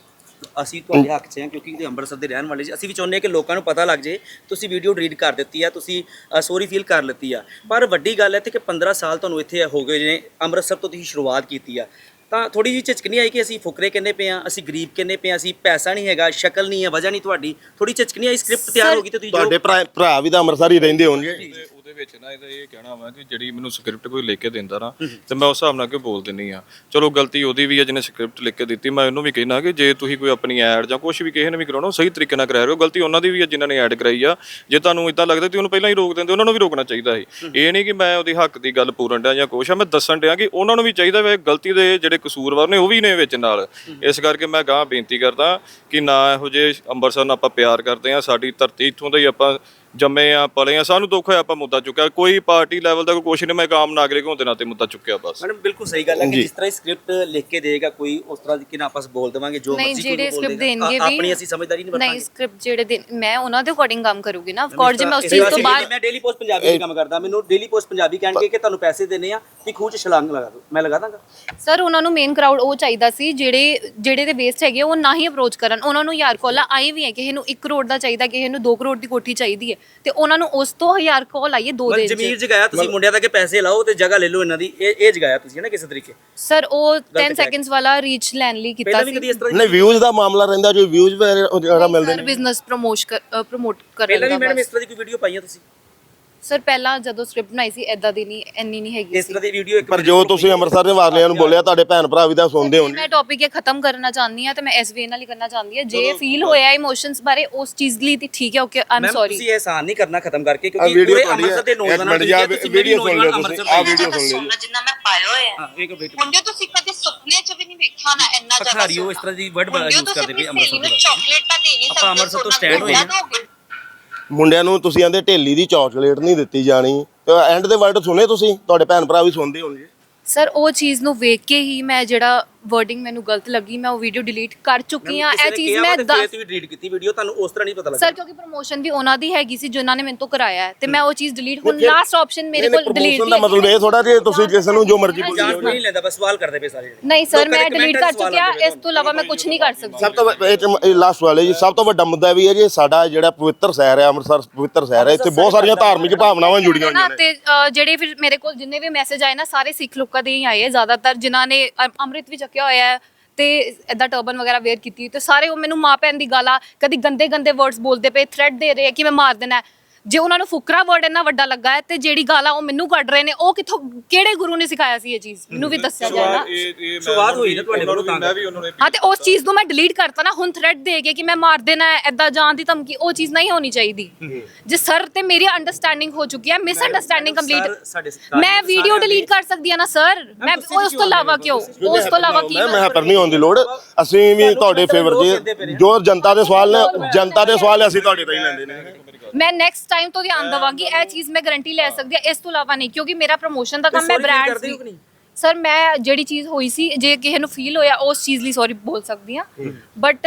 ਅਸੀਂ ਤੁਹਾਡੇ ਹੱਕ 'ਚ ਹਾਂ ਕਿਉਂਕਿ ਤੁਸੀਂ ਅੰਮ੍ਰਿਤਸਰ ਦੇ ਰਹਿਣ ਵਾਲੇ ਜੀ। ਅਸੀਂ ਵੀ ਚਾਹੁੰਦੇ ਹਾਂ ਕਿ ਲੋਕਾਂ ਨੂੰ ਪਤਾ ਲੱਗ ਜੇ ਤੁਸੀਂ ਵੀਡੀਓ ਡਿਲੀਟ ਕਰ ਦਿੱਤੀ ਆ ਤੁਸੀਂ ਸੌਰੀ ਫੀਲ ਕਰ ਲਿੱਤੀ ਆ। ਪਰ ਵੱਡੀ ਗੱਲ ਹੈ ਤੇ ਕਿ 15 ਸਾਲ ਤੁਹਾਨੂੰ ਇੱਥੇ ਹੋ ਗਏ ਨੇ ਅੰਮ੍ਰਿਤਸਰ ਤੋਂ ਤੁਸੀਂ ਸ਼ੁਰੂਆਤ ਕੀਤੀ ਆ। ਤਾਂ ਥੋੜੀ ਜਿਹੀ ਝਿਜਕ ਨਹੀਂ ਆਈ ਕਿ ਅਸੀਂ ਫੁਕਰੇ ਕਹਿੰਦੇ ਪਏ ਆ ਅਸੀਂ ਗਰੀਬ ਕਹਿੰਦੇ ਪਏ ਆ ਅਸੀਂ ਪੈਸਾ ਨਹੀਂ ਹੈਗਾ ਸ਼ਕਲ ਨਹੀਂ ਹੈ ਵਜ੍ਹਾ ਨਹੀਂ ਤੁਹਾਡੀ। ਥੋੜੀ ਝਿਜਕ ਨਹੀਂ ਆਈ ਸਕ੍ਰਿਪਟ ਤਿਆਰ ਹੋ ਗਈ ਤੇ ਤੁਸੀਂ ਜੋ ਤੁਹਾਡੇ ਭਰਾ ਭਰਾ ਵੀ ਤਾਂ ਅੰਮ੍ਰਿਤਸਰ ਹੀ ਰਹਿੰਦੇ ਹੋਣਗੇ। ਤੇ ਵਿੱਚ ਨਾ ਇਹਦਾ ਇਹ ਕਹਿਣਾ ਵਾ ਕਿ ਜਿਹੜੀ ਮੈਨੂੰ ਸਕ੍ਰਿਪਟ ਕੋਈ ਲਿਖ ਕੇ ਦਿੰਦਾ ਨਾ, ਤੇ ਮੈਂ ਉਸ ਹਿਸਾਬ ਨਾਲ ਕਿ ਬੋਲ ਦਿੰਨੀ ਆ। ਚਲੋ ਗਲਤੀ ਉਹਦੀ ਵੀ ਹੈ ਜਿਹਨੇ ਸਕ੍ਰਿਪਟ ਲਿਖ ਕੇ ਦਿੱਤੀ, ਮੈਂ ਉਹਨੂੰ ਵੀ ਕਹਿਣਾ ਕਿ ਜੇ ਤੁਸੀਂ ਕੋਈ ਆਪਣੀ ਐਡ ਜਾਂ ਕੁਝ ਵੀ ਕਿਸੇ ਨੇ ਵੀ ਕਰਾਉਣਾ ਸਹੀ ਤਰੀਕੇ ਨਾਲ ਕਰਾ ਰਹੇ ਹੋ। ਗਲਤੀ ਉਹਨਾਂ ਦੀ ਵੀ ਹੈ ਜਿਨ੍ਹਾਂ ਨੇ ਐਡ ਕਰਾਈ ਆ। ਜੇ ਤੁਹਾਨੂੰ ਇਦਾਂ ਲੱਗਦਾ ਤੁਸੀਂ ਉਹਨੂੰ ਪਹਿਲਾਂ ਹੀ ਰੋਕ ਦਿੰਦੇ, ਉਹਨਾਂ ਨੂੰ ਵੀ ਰੋਕਣਾ ਚਾਹੀਦਾ ਸੀ। ਇਹ ਨਹੀਂ ਕਿ ਮੈਂ ਉਹਦੇ ਹੱਕ ਦੀ ਗੱਲ ਪੂਰਨ ਡਿਆ ਜਾਂ ਕੁਛ ਆ, ਮੈਂ ਦੱਸਣ ਡਿਆ ਕਿ ਉਹਨਾਂ ਨੂੰ ਵੀ ਚਾਹੀਦਾ ਵੇ ਗਲਤੀ ਦੇ ਜਿਹੜੇ ਕਸੂਰਵਾਰ ਨੇ, ਉਹ ਵੀ ਨੇ ਵਿੱਚ ਨਾਲ। ਇਸ ਕਰਕੇ ਮੈਂ ਗਾਂ ਬੇਨਤੀ ਕਰਦਾ ਕਿ ਨਾ ਇਹੋ ਜਿਹੇ ਅੰਮ੍ਰਿਤਸਰ ਨਾਲ ਆਪਾਂ ਪਿਆਰ ਕਰਦੇ ਆ, ਸਾਡੀ ਧਰਤੀ ਇੱਥੋਂ ਦਾ ਹੀ ਆਪਾਂ ਜੰਮੇ ਆ ਪਲੇ ਆ ਸਾਨੂੰ ਦੁੱਖ ਹੋਇਆ ਆਪਾਂ ਮੁੱਦਾ ਚੁੱਕਿਆ। ਕੋਈ ਪਾਰਟੀ ਲੈਵਲ ਦਾ ਕੋਈ ਕੁਛ ਨਹੀਂ ਮੈਂ ਇੱਕ ਆਮ ਨਾਗਰਿਕ ਹੋਣ ਦੇ ਨਾਤੇ ਮੁੱਦਾ ਚੁੱਕਿਆ ਬਸ। ਮੈਡਮ ਬਿਲਕੁਲ ਸਹੀ ਗੱਲ ਹੈ ਕਿ। ਜਿਸ ਤਰ੍ਹਾਂ ਸਕ੍ਰਿਪਟ ਲਿਖ ਕੇ ਦੇਗਾ ਕੋਈ ਉਸ ਤਰ੍ਹਾਂ ਦੀ ਕਿ ਨਾ ਆਪਸ ਬੋਲ ਦੇਵਾਂਗੇ ਜੋ ਨਹੀਂ ਮਰਜ਼ੀ ਕੋਈ ਜਿਹੜੇ ਸਕ੍ਰਿਪਟ। ਦੇਣਗੇ ਵੀ ਆਪਣੀ ਅਸੀਂ ਸਮਝਦਾਰੀ ਨਹੀਂ ਨਹੀਂ ਵਰਤਾਂਗੇ। ਸਕ੍ਰਿਪਟ ਜਿਹੜੇ ਦੇ ਮੈਂ ਉਹਨਾਂ ਦੇ ਅਕੋਰਡਿੰਗ ਕੰਮ ਕਰੂਗੀ ਨਾ। ਆਫ ਕੋਰਸ ਜੇ ਮੈਂ ਉਸ ਚੀਜ਼ ਤੋਂ ਬਾਅਦ ਮੈਂ ਡੇਲੀ ਪੋਸਟ ਪੰਜਾਬੀ ਵਿੱਚ ਕੰਮ ਕਰਦਾ। ਮੈਨੂੰ ਡੇਲੀ ਪੋਸਟ ਪੰਜਾਬੀ ਕਹਿਣਗੇ ਕਿ ਤੁਹਾਨੂੰ ਪੈਸੇ ਦੇਣੇ ਆ ਕਿ ਖੂਹ ਚ ਛਲਾਂਗ ਲਗਾ ਦਿਓ। ਮੈਂ ਲਗਾ ਦਾਂਗਾ। ਸਰ ਉਹਨਾਂ ਨੂੰ ਮੇਨ ਕਰਾਊਡ ਉਹ ਚਾਹੀਦਾ ਸੀ ਜਿਹੜੇ ਜਿਹੜੇ ਦੇ ਬੇਸਡ ਹੈਗੇ ਉਹ ਨਾ ਹੀ ਅਪਰੋਚ ਕਰਨ। ਉਹਨਾਂ ਨੂੰ ਯਾਰ ਕੋਲਾ ਆਈ ਵੀ ਹੈ ਕਿਸੇ ਨੂੰ 1 ਕਰੋੜ ਦਾ ਚਾਹੀਦਾ ਕਿਸੇ ਨੂੰ 2 ਕਰੋੜ ਦੀ ਕੋਠੀ ਚਾਹੀਦੀ ਹੈ। ਤੇ ਉਹਨਾਂ ਨੂੰ ਉਸ ਤੋਂ ਹਜ਼ਾਰ ਕਾਲ ਆਈਏ ਦੋ ਦਿਨ ਜ਼ਮੀਰ ਚ ਜਗਾਇਆ ਤੁਸੀਂ ਮੁੰਡਿਆਂ ਦਾ ਕਿ ਪੈਸੇ ਲਾਓ ਤੇ ਜਗ੍ਹਾ ਲੈ ਲਓ ਇਹਨਾਂ ਦੀ ਇਹ ਇਹ ਜਗਾਇਆ ਤੁਸੀਂ ਹੈ ਨਾ ਕਿਸੇ ਤਰੀਕੇ? ਸਰ ਉਹ 10 ਕਹਿ- ਸੈਕਿੰਡਸ ਵਾਲਾ ਰੀਚ ਲੈਣ ਲਈ ਕੀਤਾ ਪਹਿਲਾਂ ਵੀ ਕਦੀ ਸੀ ਇਸ ਤਰ੍ਹਾਂ ਦੀ ਨਹੀਂ ਵਿਊਜ਼ ਦਾ ਮਾਮਲਾ ਰਹਿੰਦਾ ਜੋ ਵਿਊਜ਼ ਵਗੈਰਾ ਮਿਲਦੇ ਸਰ ਨੇ। ਬਿਜ਼ਨਸ ਪ੍ਰਮੋਟ ਪ੍ਰਮੋਟ ਪਹਿਲਾਂ ਕਰਨ ਵੀ ਦਾ ਮੈਡਮ ਇਸ ਤਰ੍ਹਾਂ ਦੀ ਕੋਈ ਵੀਡੀਓ ਪਾਈਆਂ ਤੁਸੀਂ? ਸਰ ਪਹਿਲਾਂ ਜਦੋਂ ਸਕ੍ਰਿਪਟ ਬਣਾਈ ਸੀ ਐਦਾਂ ਦੀ ਨਹੀਂ ਇੰਨੀ ਨਹੀਂ ਹੈਗੀ ਇਸ ਸੀ ਤਰ੍ਹਾਂ ਦੀ ਵੀਡੀਓ ਇੱਕ ਪਰ ਜੋ ਤੁਸੀਂ ਅੰਮ੍ਰਿਤਸਰ ਦੇ ਵਾਲਿਆਂ ਨੂੰ ਬੋਲਿਆ ਤੁਹਾਡੇ ਭੈਣ ਭਰਾ ਵੀ ਤਾਂ ਸੁਣਦੇ ਹੋਣਗੇ। ਮੈਂ ਟੌਪਿਕ ਇਹ ਖਤਮ ਕਰਨਾ ਚਾਹੁੰਦੀ ਹਾਂ ਤੇ ਮੈਂ ਇਸ ਵੇ ਨਾਲ ਹੀ ਕਰਨਾ ਚਾਹੁੰਦੀ ਹਾਂ। ਜੇ ਫੀਲ ਹੋਇਆ ਇਮੋਸ਼ਨਸ ਬਾਰੇ ਉਸ ਚੀਜ਼ ਲਈ ਤੇ ਠੀਕ ਹੈ ਓਕੇ ਆਮ ਮੈਮ ਸੌਰੀ ਤੁਸੀਂ ਇਹਸਾਨ ਨਹੀਂ ਕਰਨਾ ਖਤਮ ਕਰਕੇ ਆ ਕਿਉਂਕਿ ਵੀਡੀਓ ਪੂਰੇ ਤੁਹਾਡੀ ਅੰਮ੍ਰਿਤਸਰ ਦੇ ਇੱਕ ਨੌਜਵਾਨਾਂ ਮਿੰਟ ਨੂੰ ਜਾ ਤੁਸੀਂ ਵੀ ਵੀਡੀਓ ਸੁਣ ਲਿਓ ਤੁਸੀਂ ਆ ਦੇ ਵੀਡੀਓ ਸੁਣ ਲਿਓ ਸੋਨਾ ਜਿੰਨਾ ਮੈਂ ਪਾਇਆ ਹੋਇਆ ਹਾਂ ਇੱਕ ਵੇਟ ਮੁੰਡੇ ਤੁਸੀਂ ਕਦੇ ਸੁਪਨੇ 'ਚ ਵੀ ਨਹੀਂ ਵੇਖਿਆ ਨਾ ਇੰਨਾ ਜ਼ਿਆਦਾ ਪਖਾਰੀਓ ਇਸ ਤਰ੍ਹਾਂ ਦੀ ਵਰਡ ਮੁੰਡਿਓ ਯੂਜ਼ ਤੁਸੀਂ ਕਰਦੇ ਪਏ ਅੰਮ੍ਰਿਤਸਰ ਦੇ ਨੂੰ ਚਾਕਲੇਟ ਤਾਂ ਦੇ ਨਹੀਂ ਸਕਦੇ ਆਪਾਂ ਅੰਮ੍ਰਿਤਸਰ ਤੋਂ stand ਹੋਏ ਦੋਗੇ। ਮੁੰਡਿਆਂ ਨੂੰ ਤੁਸੀਂ ਆਂਦੇ ਢੇਲੀ ਦੀ ਚਾਕਲੇਟ ਨਹੀਂ ਦਿੱਤੀ ਜਾਣੀ। ਐਂਡ ਦੇ ਵਰਡ ਸੁਣੇ ਤੁਸੀਂ? ਤੁਹਾਡੇ ਭੈਣ ਭਰਾ ਵੀ ਸੁਣਦੇ ਹੋਣਗੇ। ਸਰ ਉਹ ਚੀਜ਼ ਨੂੰ ਵੇਖ ਕੇ ਹੀ ਮੈਂ ਜਿਹੜਾ ਵਰਡਿੰਗ ਮੈਨੂੰ ਗਲਤ ਲੱਗੀ ਮੈਂ ਉਹ ਵੀਡੀਓ ਡਿਲੀਟ ਕਰ ਚੁੱਕੀ ਹਾਂ ਇਹ ਚੀਜ਼ ਮੈਂ ਦੱਸ ਵੀ ਡਿਲੀਟ ਕੀਤੀ ਵੀਡੀਓ ਤੁਹਾਨੂੰ ਉਸ ਤਰ੍ਹਾਂ ਨਹੀਂ ਪਤਾ ਲੱਗਾ ਸਰ ਕਿਉਂਕਿ ਪ੍ਰੋਮੋਸ਼ਨ ਵੀ ਉਹਨਾਂ ਦੀ ਹੈਗੀ ਸੀ ਜਿਨ੍ਹਾਂ ਨੇ ਮੈਨੂੰ ਤੋਂ ਕਰਾਇਆ ਹੈ ਤੇ ਮੈਂ ਉਹ ਚੀਜ਼ ਡਿਲੀਟ ਹੁਣ ਲਾਸਟ ਆਪਸ਼ਨ ਮੇਰੇ ਕੋਲ ਡਿਲੀਟ ਦਾ ਮਤਲਬ ਇਹ ਥੋੜਾ ਜੇ ਤੁਸੀਂ ਕਿਸੇ ਨੂੰ ਜੋ ਮਰਜ਼ੀ ਬੋਲੀ ਜਾਓ ਨਹੀਂ ਲੈਂਦਾ ਬਸ ਸਵਾਲ ਕਰਦੇ ਪਏ ਸਾਰੇ ਨਹੀਂ ਸਰ ਮੈਂ ਡਿਲੀਟ ਕਰ ਚੁੱਕਿਆ ਇਸ ਤੋਂ ਇਲਾਵਾ ਮੈਂ ਕੁਝ ਨਹੀਂ ਕਰ ਸਕਦੀ। ਸਭ ਤੋਂ ਇਹ ਲਾਸਟ ਵਾਲੇ ਜੀ ਸਭ ਤੋਂ ਵੱਡਾ ਮੁੱਦਾ ਵੀ ਹੈ ਜੀ ਸਾਡਾ ਜਿਹੜਾ ਪਵਿੱਤਰ ਸ਼ਹਿਰ ਹੈ ਅੰਮ੍ਰਿਤਸਰ ਪਵਿੱਤਰ ਸ਼ਹਿਰ ਹੈ ਇੱਥੇ ਬਹੁਤ ਸਾਰੀਆਂ ਧਾਰਮਿਕ ਭਾਵਨਾਵਾਂ ਜੁੜੀਆਂ ਹੋਈਆਂ ਨਾ। ਤੇ ਜਿਹੜੇ ਫਿਰ ਮੇਰੇ ਕੋਲ ਜਿੰਨੇ ਵੀ ਮੈਸੇਜ ਆਏ ਨਾ ਸਾਰੇ ਸਿੱਖ ਲੋਕਾਂ ਦੇ ਹੀ ਆਏ ਆ ਜ਼ਿਆਦਾਤਰ ਜਿਨ੍ਹਾਂ ਨੇ ਅੰਮ੍ਰਿਤ ਵੀ ਚੱਕਿਆ ਹੋਇਆ ਹੈ ਤੇ ਐਦਾਂ ਟਰਬਨ ਵਗੈਰਾ ਵੇਅਰ ਕੀਤੀ ਤੇ ਸਾਰੇ ਉਹ ਮੈਨੂੰ ਮਾਂ ਭੈਣ ਦੀ ਗਾਲਾਂ, ਕਦੀ ਗੰਦੇ ਗੰਦੇ ਵਰਡਸ ਬੋਲਦੇ ਪਏ ਥ੍ਰੈਟ ਦੇ ਰਹੇ ਆ ਕਿ ਮੈਂ ਮਾਰ ਦੇਣਾ ਹੈ। ਜੇ ਉਹਨਾਂ ਨੂੰ ਫੁਕਰਾ ਵਰਡ ਇੰਨਾ ਵੱਡਾ ਲੱਗਾ ਹੈ ਤੇ ਜਿਹੜੀ ਗਾਲਾਂ ਉਹ ਮੈਨੂੰ ਕੱਢ ਰਹੇ ਨੇ ਉਹ ਕਿੱਥੋਂ ਕਿਹੜੇ ਗੁਰੂ ਨੇ ਸਿਖਾਇਆ ਸੀ ਇਹ ਚੀਜ਼? ਮੈਨੂੰ ਵੀ ਦੱਸਿਆ ਜਾਏ ਨਾ। ਸ਼ੁਰੂਆਤ ਹੋਈ ਨਾ ਤੁਹਾਡੇ ਕੋਲੋਂ ਤਾਂ ਮੈਂ ਵੀ ਉਹਨਾਂ ਨੇ ਹਾਂ ਤੇ ਉਸ ਚੀਜ਼ ਨੂੰ ਮੈਂ ਡਿਲੀਟ ਕਰਤਾ ਨਾ ਹੁਣ ਥ੍ਰੈਟ ਦੇ ਕੇ ਕਿ ਮੈਂ ਮਾਰ ਦੇਣਾ ਹੈ ਐਦਾਂ ਜਾਣ ਦੀ ਧਮਕੀ ਉਹ ਚੀਜ਼ ਨਹੀਂ ਹੋਣੀ ਚਾਹੀਦੀ। ਜੇ ਸਰ ਤੇ ਮੇਰੀ ਅੰਡਰਸਟੈਂਡਿੰਗ ਹੋ ਚੁੱਕੀ ਹੈ ਮਿਸ ਅੰਡਰਸਟੈਂਡਿੰਗ ਕੰਪਲੀਟ ਮੈਂ ਵੀਡੀਓ ਡਿਲੀਟ ਕਰ ਸਕਦੀ ਹਾਂ ਨਾ ਸਰ। ਮੈਂ ਉਸ ਤੋਂ ਇਲਾਵਾ ਕਿਉਂ? ਉਸ ਤੋਂ ਇਲਾਵਾ ਕੀ ਮੈਂ ਮੈਂ ਪਰ ਨਹੀਂ ਹੋਣ ਦੀ ਲੋੜ। ਅਸੀਂ ਵੀ ਤੁਹਾਡੇ ਫੇਵਰ ਜੀ ਜੋ ਜਨਤਾ ਦੇ ਸਵਾਲ ਨੇ ਜਨਤਾ ਦੇ ਸਵਾਲ ਅਸੀਂ ਤੁਹਾਡੇ ਤੋਂ ਹੀ ਲੈਂਦੇ ਨੇ। ਮੈਂ ਨੈਕਸਟ ਟਾਈਮ ਤੋਂ ਧਿਆਨ ਦਵਾਂਗੀ ਇਹ ਚੀਜ਼ ਮੈਂ ਗਾਰੰਟੀ ਲੈ ਸਕਦੀ ਹਾਂ ਇਸ ਤੋਂ ਇਲਾਵਾ ਨਹੀਂ ਕਿਉਂਕਿ ਮੇਰਾ ਪ੍ਰੋਮੋਸ਼ਨ ਦਾ ਕੰਮ ਹੋ ਕਿ ਨਹੀਂ? ਸਰ ਮੈਂ ਜਿਹੜੀ ਚੀਜ਼ ਹੋਈ ਸੀ ਜੇ ਕਿਸੇ ਨੂੰ ਫੀਲ ਹੋਇਆ ਉਸ ਚੀਜ਼ ਲਈ ਸੌਰੀ ਬੋਲ ਸਕਦੀ ਹਾਂ। ਬਟ